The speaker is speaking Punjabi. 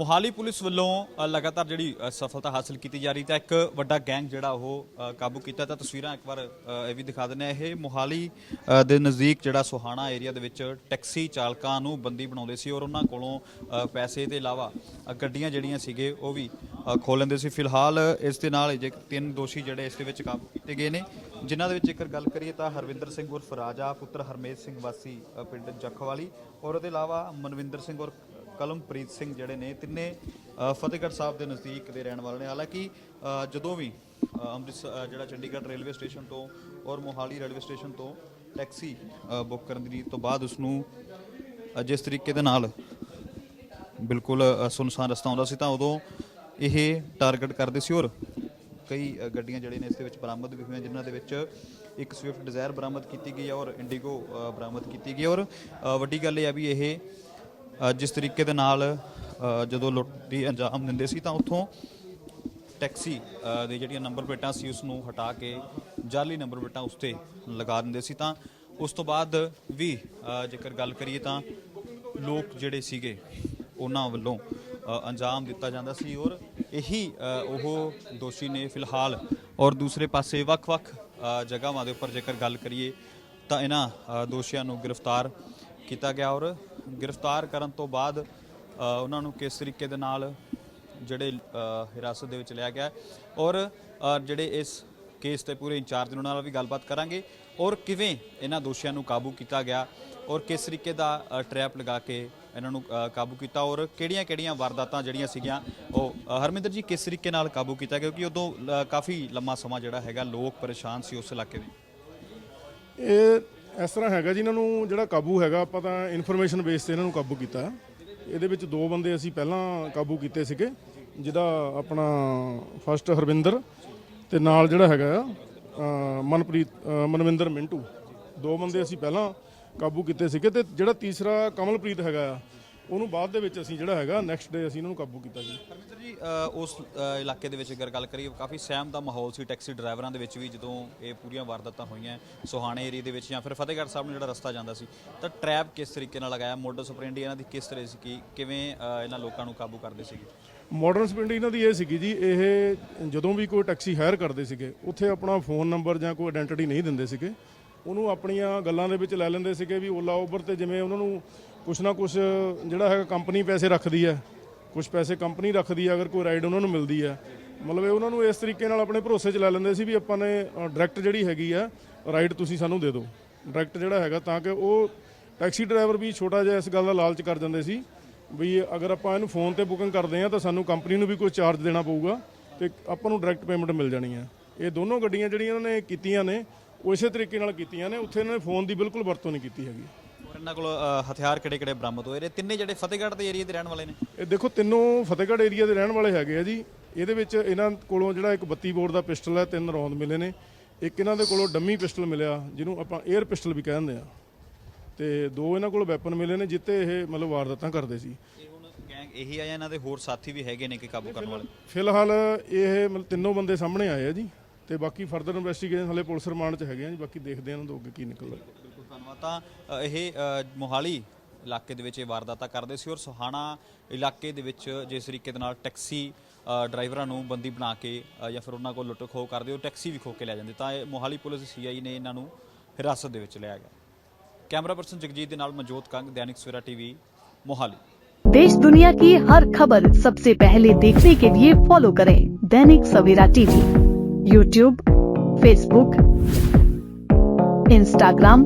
ਮੋਹਾਲੀ ਪੁਲਿਸ ਵੱਲੋਂ ਲਗਾਤਾਰ ਜਿਹੜੀ ਸਫਲਤਾ ਹਾਸਲ ਕੀਤੀ ਜਾ ਰਹੀ ਤਾਂ ਇੱਕ ਵੱਡਾ ਗੈਂਗ ਜਿਹੜਾ ਉਹ ਕਾਬੂ ਕੀਤਾ ਤਾਂ ਤਸਵੀਰਾਂ ਇੱਕ ਵਾਰ ਇਹ ਵੀ ਦਿਖਾ ਦਿੰਦੇ ਆ ਇਹ ਮੋਹਾਲੀ ਦੇ ਨਜ਼ਦੀਕ ਜਿਹੜਾ ਸੁਹਾਣਾ ਏਰੀਆ ਦੇ ਵਿੱਚ ਟੈਕਸੀ ਚਾਲਕਾਂ ਨੂੰ ਬੰਦੀ ਬਣਾਉਂਦੇ ਸੀ ਔਰ ਉਹਨਾਂ ਕੋਲੋਂ ਪੈਸੇ ਦੇ ਇਲਾਵਾ ਗੱਡੀਆਂ ਜਿਹੜੀਆਂ ਸੀਗੇ ਉਹ ਵੀ ਅ, ਲੈਂਦੇ ਸੀ। ਫਿਲਹਾਲ ਇਸ ਦੇ ਨਾਲ ਜੇ ਤਿੰਨ ਦੋਸ਼ੀ ਜਿਹੜੇ ਇਸ ਦੇ ਵਿੱਚ ਕਾਬੂ ਕੀਤੇ ਗਏ ਨੇ। ਜਿਨ੍ਹਾਂ ਦੇ ਵਿੱਚ ਜੇਕਰ ਗੱਲ ਕਰੀਏ ਤਾਂ ਹਰਵਿੰਦਰ ਸਿੰਘ ਉਰਫ ਰਾਜਾ ਪੁੱਤਰ ਹਰਮੇਸ਼ ਸਿੰਘ ਵਾਸੀ ਪਿੰਡ ਜੱਖਵਾਲੀ ਔਰ ਉਹਦੇ ਇਲਾਵਾ ਮਨਵਿੰਦਰ ਸਿੰਘ ਔਰ ਕਲਮਪ੍ਰੀਤ ਸਿੰਘ ਜਿਹੜੇ ਨੇ ਤਿੰਨੇ ਫਤਿਹਗੜ੍ਹ ਸਾਹਿਬ ਦੇ ਨਜ਼ਦੀਕ ਦੇ ਰਹਿਣ ਵਾਲੇ ਨੇ। ਹਾਲਾਂਕਿ ਜਦੋਂ ਵੀ ਅੰਮ੍ਰਿਤਸਰ ਜਿਹੜਾ ਚੰਡੀਗੜ੍ਹ ਰੇਲਵੇ ਸਟੇਸ਼ਨ ਤੋਂ ਔਰ ਮੋਹਾਲੀ ਰੇਲਵੇ ਸਟੇਸ਼ਨ ਤੋਂ ਟੈਕਸੀ ਬੁੱਕ ਕਰਨ ਦੀ ਤੋਂ ਬਾਅਦ ਉਸ ਨੂੰ ਜਿਸ ਤਰੀਕੇ ਦੇ ਨਾਲ ਬਿਲਕੁਲ ਸੁਨਸਾਨ ਰਸਤਾ ਆਉਂਦਾ ਸੀ, ਤਾਂ ਉਦੋਂ ਇਹ ਟਾਰਗੇਟ ਕਰਦੇ ਸੀ। ਔਰ ਕਈ ਗੱਡੀਆਂ ਜਿਹੜੇ ਨੇ ਇਸ ਦੇ ਵਿੱਚ ਬਰਾਮਦ ਵੀ ਹੋਈਆਂ, ਜਿਨ੍ਹਾਂ ਦੇ ਵਿੱਚ ਇੱਕ ਸਵਿਫਟ ਡਿਜ਼ਾਇਰ ਬਰਾਮਦ ਕੀਤੀ ਗਈ ਹੈ ਔਰ ਇੰਡੀਗੋ ਬਰਾਮਦ ਕੀਤੀ ਗਈ ਔਰ ਵੱਡੀ ਗੱਲ ਇਹ ਆ ਵੀ ਇਹ ਜਿਸ ਤਰੀਕੇ ਦੇ ਨਾਲ ਜਦੋਂ ਲੁੱਟੀ ਅੰਜਾਮ ਦਿੰਦੇ ਸੀ ਤਾਂ ਉੱਥੋਂ ਟੈਕਸੀ ਅ, ਦੇ ਜਿਹੜੀਆਂ ਨੰਬਰ ਪਲੇਟਾਂ ਸੀ ਉਸ ਨੂੰ ਹਟਾ ਕੇ ਜਾਲੀ ਨੰਬਰ ਪਲੇਟਾਂ ਉਸ ਤੇ ਲਗਾ ਦਿੰਦੇ ਸੀ। ਤਾਂ ਉਸ ਤੋਂ ਬਾਅਦ ਵੀ ਜੇਕਰ ਗੱਲ ਕਰੀਏ ਤਾਂ ਲੋਕ ਜਿਹੜੇ ਸੀਗੇ ਉਹਨਾਂ ਵੱਲੋਂ ਅੰਜਾਮ ਦਿੱਤਾ ਜਾਂਦਾ ਸੀ ਔਰ ਇਹੀ ਉਹ ਦੋਸ਼ੀ ਨੇ ਫਿਲਹਾਲ ਔਰ ਦੂਸਰੇ ਪਾਸੇ ਵੱਖ-ਵੱਖ ਜਗ੍ਹਾਵਾਂ ਦੇ ਉੱਪਰ ਜੇਕਰ ਗੱਲ ਕਰੀਏ ਤਾਂ ਇਹਨਾਂ ਦੋਸ਼ੀਆਂ ਨੂੰ ਗ੍ਰਿਫਤਾਰ ਕੀਤਾ ਗਿਆ ਔਰ ਗ੍ਰਿਫਤਾਰ ਕਰਨ ਤੋਂ ਬਾਅਦ ਉਹਨਾਂ ਨੂੰ ਕਿਸ ਤਰੀਕੇ ਦੇ ਨਾਲ ਜਿਹੜੇ ਹਿਰਾਸਤ ਦੇ ਵਿੱਚ ਲਿਆ ਗਿਆ ਔਰ ਜਿਹੜੇ ਇਸ ਕੇਸ ਤੇ ਪੂਰੇ ਇੰਚਾਰਜ ਨੇ ਉਹਨਾਂ ਨਾਲ ਵੀ ਗੱਲਬਾਤ ਕਰਾਂਗੇ ਔਰ ਕਿਵੇਂ ਇਹਨਾਂ ਦੋਸ਼ੀਆਂ ਨੂੰ ਕਾਬੂ ਕੀਤਾ ਗਿਆ ਔਰ ਕਿਸ ਤਰੀਕੇ ਦਾ ਅ, ਟਰੈਪ ਲਗਾ ਕੇ ਇਹਨਾਂ ਨੂੰ ਕਾਬੂ ਕੀਤਾ ਔਰ ਕਿਹੜੀਆਂ-ਕਿਹੜੀਆਂ ਵਾਰਦਾਤਾਂ ਜਿਹੜੀਆਂ ਸੀਗੀਆਂ ਉਹ ਹਰਮਿੰਦਰ ਜੀ ਕਿਸ ਤਰੀਕੇ ਨਾਲ ਕਾਬੂ ਕੀਤਾ ਕਿਉਂਕਿ ਉਦੋਂ ਅ, ਕਾਫੀ ਲੰਮਾ ਸਮਾਂ ਜਿਹੜਾ ਹੈਗਾ ਲੋਕ ਪਰੇਸ਼ਾਨ ਸੀ ਉਸ ਇਲਾਕੇ ਦੇ ਇਹ ਇਸ ਤਰ੍ਹਾਂ ਹੈਗਾ ਜੀ ਇਹਨਾਂ ਨੂੰ ਜਿਹੜਾ ਕਾਬੂ ਹੈਗਾ ਆਪਾਂ ਤਾਂ ਇਨਫੋਰਮੇਸ਼ਨ ਬੇਸ ਤੇ ਇਹਨਾਂ ਨੂੰ ਕਾਬੂ ਕੀਤਾ। ਇਹਦੇ ਵਿੱਚ ਦੋ ਬੰਦੇ ਅਸੀਂ ਪਹਿਲਾਂ ਕਾਬੂ ਕੀਤੇ ਸੀਗੇ ਜਿਹਦਾ ਆਪਣਾ ਫਸਟ ਹਰਵਿੰਦਰ ਤੇ ਨਾਲ ਜਿਹੜਾ ਹੈਗਾ ਆ, ਅ, ਮਨਪ੍ਰੀਤ ਅ, ਮਨਵਿੰਦਰ ਮਿੰਟੂ। ਦੋ ਬੰਦੇ ਅਸੀਂ ਪਹਿਲਾਂ ਕਾਬੂ ਕੀਤੇ ਸੀਗੇ ਤੇ ਜਿਹੜਾ ਤੀਸਰਾ ਕਮਲਪ੍ਰੀਤ ਹੈਗਾ ਆ ਉਹਨੂੰ ਬਾਅਦ ਦੇ ਵਿੱਚ ਅਸੀਂ ਜਿਹੜਾ ਹੈਗਾ ਨੈਕਸਟ ਡੇ ਅਸੀਂ ਇਹਨਾਂ ਨੂੰ ਕਾਬੂ ਕੀਤਾ ਜੀ। ਹਰਮਿੰਦਰ ਜੀ ਅ, ਉਸ ਅ, ਇਲਾਕੇ ਦੇ ਵਿੱਚ ਅਗਰ ਗੱਲ ਕਰੀਏ ਕਾਫੀ ਸਹਿਮ ਦਾ ਮਾਹੌਲ ਸੀ ਟੈਕਸੀ ਡਰਾਈਵਰਾਂ ਦੇ ਵਿੱਚ ਵੀ ਜਦੋਂ ਇਹ ਪੂਰੀਆਂ ਵਾਰਦਾਤਾਂ ਹੋਈਆਂ ਸੋਹਾਣੇ ਏਰੀਆ ਦੇ ਵਿੱਚ ਜਾਂ ਫਿਰ ਫਤਿਹਗੜ੍ਹ ਸਾਹਿਬ ਨੂੰ ਜਿਹੜਾ ਰਸਤਾ ਜਾਂਦਾ ਸੀ ਤਾਂ ਟਰੈਪ ਕਿਸ ਤਰੀਕੇ ਨਾਲ ਲਗਾਇਆ? ਮੋਡਸ ਆਪਰੈਂਡੀ ਇਹਨਾਂ ਦੀ ਕਿਸ ਤਰ੍ਹਾਂ ਸੀ ਕਿ ਕਿਵੇਂ ਅ, ਇਹਨਾਂ ਲੋਕਾਂ ਨੂੰ ਕਾਬੂ ਕਰਦੇ ਸੀਗੇ? ਮਾਡਰਨ ਸਪਿੰਡ ਇਹਨਾਂ ਦੀ ਇਹ ਸੀਗੀ ਜੀ ਇਹ ਜਦੋਂ ਵੀ ਕੋਈ ਟੈਕਸੀ ਹਾਇਰ ਕਰਦੇ ਸੀਗੇ ਉੱਥੇ ਆਪਣਾ ਫੋਨ ਨੰਬਰ ਜਾਂ ਕੋਈ ਆਇਡੈਂਟੀਟੀ ਨਹੀਂ ਦਿੰਦੇ ਸੀਗੇ ਉਹਨੂੰ ਆਪਣੀਆਂ ਗੱਲਾਂ ਦੇ ਵਿੱਚ ਲੈ ਲੈਂਦੇ ਸੀਗੇ ਵੀ ਓਲਾ ਉਬਰ ਤੇ ਜਿਵੇਂ ਉਹਨਾਂ ਨੂੰ ਕੁਛ ਨਾ ਕੁਛ ਜਿਹੜਾ ਹੈਗਾ ਕੰਪਨੀ ਪੈਸੇ ਰੱਖਦੀ ਹੈ। ਕੁਛ ਪੈਸੇ ਕੰਪਨੀ ਰੱਖਦੀ ਹੈ, ਅਗਰ ਕੋਈ ਰਾਈਡ ਉਹਨਾਂ ਨੂੰ ਮਿਲਦੀ ਹੈ। ਮਤਲਬ ਇਹ ਉਹਨਾਂ ਨੂੰ ਇਸ ਤਰੀਕੇ ਨਾਲ ਆਪਣੇ ਭਰੋਸੇ 'ਚ ਲੈ ਲੈਂਦੇ ਸੀ ਵੀ ਆਪਾਂ ਨੇ ਡਾਇਰੈਕਟ ਜਿਹੜੀ ਹੈਗੀ ਆ ਰਾਈਡ ਤੁਸੀਂ ਸਾਨੂੰ ਦੇ ਦਿਓ। ਡਾਇਰੈਕਟ ਜਿਹੜਾ ਹੈਗਾ ਤਾਂ ਕਿ ਉਹ ਟੈਕਸੀ ਡਰਾਈਵਰ ਵੀ ਛੋਟਾ ਜਿਹਾ ਇਸ ਗੱਲ ਦਾ ਲਾਲਚ ਕਰ ਜਾਂਦੇ ਸੀ ਵੀ ਅਗਰ ਆਪਾਂ ਇਹਨੂੰ ਫੋਨ ਤੇ ਬੁਕਿੰਗ ਕਰਦੇ ਆ ਤਾਂ ਸਾਨੂੰ ਕੰਪਨੀ ਨੂੰ ਵੀ ਕੋਈ ਚਾਰਜ ਦੇਣਾ ਪਊਗਾ ਤੇ ਆਪਾਂ ਨੂੰ ਡਾਇਰੈਕਟ ਪੇਮੈਂਟ ਮਿਲ ਜਾਣੀ ਆ ਇਹ ਦੋਨੋਂ ਗੱਡੀਆਂ ਜਿਹੜੀਆਂ ਇਹਨਾਂ ਨੇ ਕੀਤੀਆਂ ਨੇ, ਉਹ ਇਸੇ ਤਰੀਕੇ ਨਾਲ ਕੀਤੀਆਂ ਨੇ। ਉੱਥੇ ਇਹਨਾਂ ਨੇ ਫੋਨ ਦੀ ਬਿਲਕੁਲ ਵਰਤੋਂ ਨਹੀਂ ਕੀਤੀ ਹੈਗੀ। ਇਹਨਾਂ ਕੋਲ ਅ, ਹਥਿਆਰ ਕਿਹੜੇ-ਕਿਹੜੇ ਬਰਾਮਦ ਹੋਏ? ਨੇ ਤਿੰਨੇ ਜਿਹੜੇ ਫਤਿਹਗੜ੍ਹ ਦੇ ਏਰੀਆ ਦੇ ਰਹਿਣ ਵਾਲੇ ਨੇ। ਇਹ ਦੇਖੋ ਤਿੰਨੋਂ ਫਤਿਹਗੜ੍ਹ ਏਰੀਆ ਦੇ ਰਹਿਣ ਵਾਲੇ ਹੈਗੇ ਆ ਜੀ। ਇਹਦੇ ਵਿੱਚ ਇਹਨਾਂ ਕੋਲੋਂ ਜਿਹੜਾ ਇੱਕ 32 ਬੋਰ ਦਾ ਪਿਸਟਲ ਹੈ ਤਿੰਨ ਰੌਂਦ ਮਿਲੇ ਨੇ। ਇੱਕ ਇਹਨਾਂ ਦੇ ਕੋਲੋਂ ਡੰਮੀ ਪਿਸਟਲ ਮਿਲਿਆ ਜਿਹਨੂੰ ਆਪਾਂ 에ਅਰ ਪਿਸਟਲ ਵੀ ਕਹਿੰਦੇ ਆ। ਤੇ ਦੋ ਇਹਨਾਂ ਕੋਲ ਵੈਪਨ ਮਿਲੇ ਨੇ ਜਿੱਤੇ ਇਹ ਮਤਲਬ ਵਾਰਦਾਤਾਂ ਕਰਦੇ ਸੀ। ਇਹ ਹੁਣ ਗੈਂਗ ਇਹੀ ਆ ਜਾਂ ਇਹਨਾਂ ਦੇ ਹੋਰ ਸਾਥੀ ਵੀ ਹੈਗੇ ਨੇ ਕਿ ਕਾਬੂ ਕਰਨ ਵਾਲੇ? ਫਿਲਹਾਲ ਇਹ ਮਤਲਬ ਤਿੰਨੋਂ ਬੰਦੇ ਸਾਹਮਣੇ ਆਏ ਆ ਜੀ। ਤੇ ਬਾਕੀ ਫਰਦਰ ਇਨਵੈਸਟੀਗੇਸ਼ਨ ਹਲੇ ਪੁਲਿਸ ਰਿਮਾਂਡ 'ਚ ਹੈਗੇ ਆ ਜੀ। ਬਾਕੀ ਦੇਖਦੇ ਆਂ ਇਹਨਾਂ ਤੋਂ ਅੱਗੇ ਕੀ ਨਿਕਲਦਾ। ਧੰਨਵਾਦ ਤਾਂ ਅ, ਇਹ ਅ, ਮੋਹਾਲੀ ਇਲਾਕੇ ਦੇ ਵਿੱਚ ਇਹ ਵਾਰਦਾਤਾਂ ਕਰਦੇ ਸੀ ਔਰ ਸੁਹਾਣਾ ਇਲਾਕੇ ਦੇ ਵਿੱਚ ਜਿਸ ਤਰੀਕੇ ਦੇ ਨਾਲ ਟੈਕਸੀ ਅ, ਡਰਾਈਵਰਾਂ ਨੂੰ ਬੰਦੀ ਬਣਾ ਕੇ ਅ, ਜਾਂ ਫਿਰ ਉਹਨਾਂ ਕੋਲ ਲੁੱਟ ਖੋਹ ਕਰਦੇ ਉਹ ਟੈਕਸੀ ਵੀ ਖੋ ਕੇ ਲੈ ਜਾਂਦੇ ਤਾਂ ਇਹ ਮੋਹਾਲੀ ਪੁਲਿਸ ਸੀਆਈ ਨੇ ਇਹਨਾਂ ਨੂੰ ਹਿਰਾਸਤ ਦੇ ਵਿੱਚ ਲਿਆ ਗਿਆ ਕੈਮਰਾ ਪਰਸਨ ਜਗਜੀਤ ਦੇ ਨਾਲ ਮਨਜੋਤ ਕੰਗ ਦੈਨਿਕ ਸਵੇਰਾ ਟੀਵੀ ਮੋਹਾਲੀ देश दुनिया की हर खबर सबसे पहले देखने के लिए फॉलो करें Dainik Savera TV YouTube Facebook Instagram